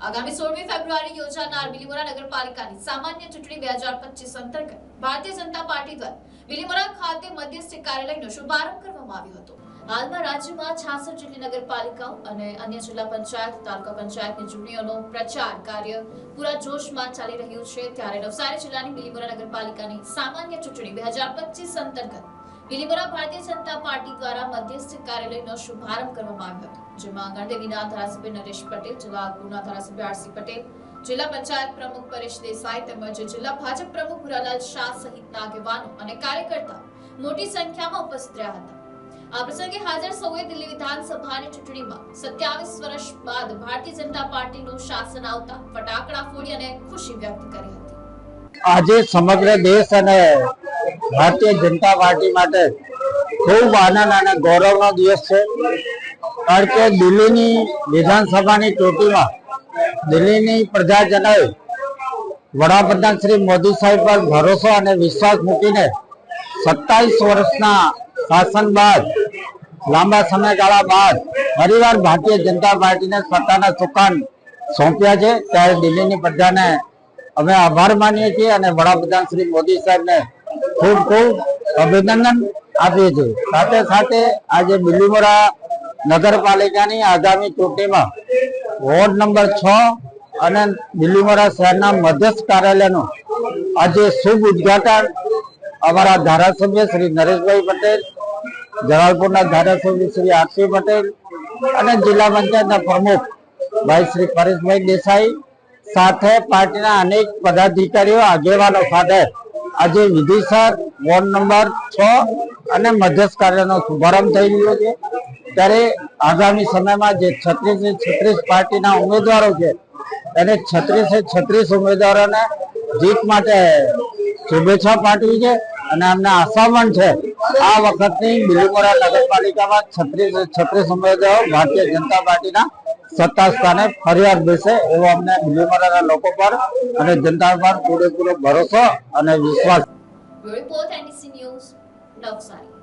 આગામી સોળમી ફેબ્રુઆરી યોજાનાર બિલીમોરા નગરપાલિકાની સામાન્ય ચૂંટણી બે હજાર પચીસ અંતર્ગત ભારતીય જનતા પાર્ટી દ્વારા બિલીમોરા ખાતે મધ્યસ્થી કાર્યાલયનો શુભારંભ કરવામાં આવ્યો હતો. હાલમાં રાજ્યમાં છાસઠ જેટલી નગરપાલિકાઓ અને અન્ય જિલ્લા પંચાયત, તાલુકા પંચાયતની ચૂંટણીઓનો પ્રચાર કાર્ય પૂરા જોશમાં ચાલી રહ્યું છે. ત્યારે નવસારી જિલ્લાની બિલીમોરા નગરપાલિકાની સામાન્ય ચૂંટણી બે હજાર પચીસ અંતર્ગત બિલીમોરા ભારતીય જનતા પાર્ટી દ્વારા મધ્યસ્થ કાર્યાલયનો શુભારંભ કરવામાં આવ્યો હતો, જેમાં ગણદેવીના ધારાસભ્ય નરેશ પટેલ જલાલપુરના ધારાસભ્ય આરસી પટેલ, જિલ્લા પંચાયત પ્રમુખ પરેશ દેસાઈ તેમજ જિલ્લા ભાજપ પ્રમુખ ભુરાલાલ શાહ સહિતના આગેવાનો અને કાર્યકર્તા મોટી સંખ્યામાં ઉપસ્થિત રહ્યા હતા. આ પ્રસંગે હાજર સૌએ દિલ્હી વિધાનસભાની ચૂંટણીમાં સત્યાવીસ વર્ષ બાદ ભારતીય જનતા પાર્ટીનું શાસન આવતા ફટાકડા ફોડી અને ખુશી વ્યક્ત કરી હતી. આજે સમગ્ર દેશ અને ભારતીય જનતા પાર્ટી માટે ખૂબ આનંદ અને ગૌરવનો દિવસ છે. કારણ કે દિલ્હીની વિધાનસભાની ચૂંટણીમાં દિલ્હીની પ્રજાજનોએ વડાપ્રધાન શ્રી મોદી સાહેબ પર ભરોસો અને વિશ્વાસ મૂકીને સત્તાવીસ વર્ષના શાસન બાદ, લાંબા સમયગાળા બાદ ફરીવાર ભારતીય જનતા પાર્ટીને સત્તાના સુકાન સોંપ્યા છે. ત્યારે દિલ્હીની પ્રજાને અમે આભાર માનીએ છીએ અને વડાપ્રધાન શ્રી મોદી સાહેબને ખૂબ ખૂબ અભિનંદન આપીએ છીએ. સાથે સાથે આજે બિલીમોરા નગરપાલિકાની આગામી ચૂંટણીમાં વોર્ડ નંબર છ અને બિલીમોરા શહેરના મધ્યસ્થ કાર્યાલયનું આજે શુભ ઉદઘાટન અમારા ધારાસભ્ય શ્રી નરેશભાઈ પટેલ, જલાલપુરના ધારાસભ્ય શ્રી આરસી પટેલ અને જિલ્લા પંચાયતના પ્રમુખ ભાઈ શ્રી પરેશભાઈ દેસાઈ સાથે પાર્ટીના અનેક પદાધિકારીઓ, આગેવાનો સાથે આજે વિધિસર વોર્ડ નંબર છ અને મધ્યસ્થ કાર્યનો શુભારંભ થઈ રહ્યો છે. ત્યારે આગામી સમયમાં જે છત્રીસે છત્રીસ પાર્ટીના ઉમેદવારો છે, એને છત્રીસે છત્રીસ ઉમેદવારોને જીત માટે શુભેચ્છા પાઠવી છે અને અમને આશા પણ છે આ વખતની બિલીમોરા નગરપાલિકામાં છત્રીસ છત્રીસ ઉમેદવારો ભારતીય જનતા પાર્ટીના સત્તા સ્થાને ફરિયાદ બેસે એવો અમને બિલીમોરાના લોકો પર અને જનતા પર પૂરેપૂરો ભરોસો અને વિશ્વાસ. Report NDC news Navsari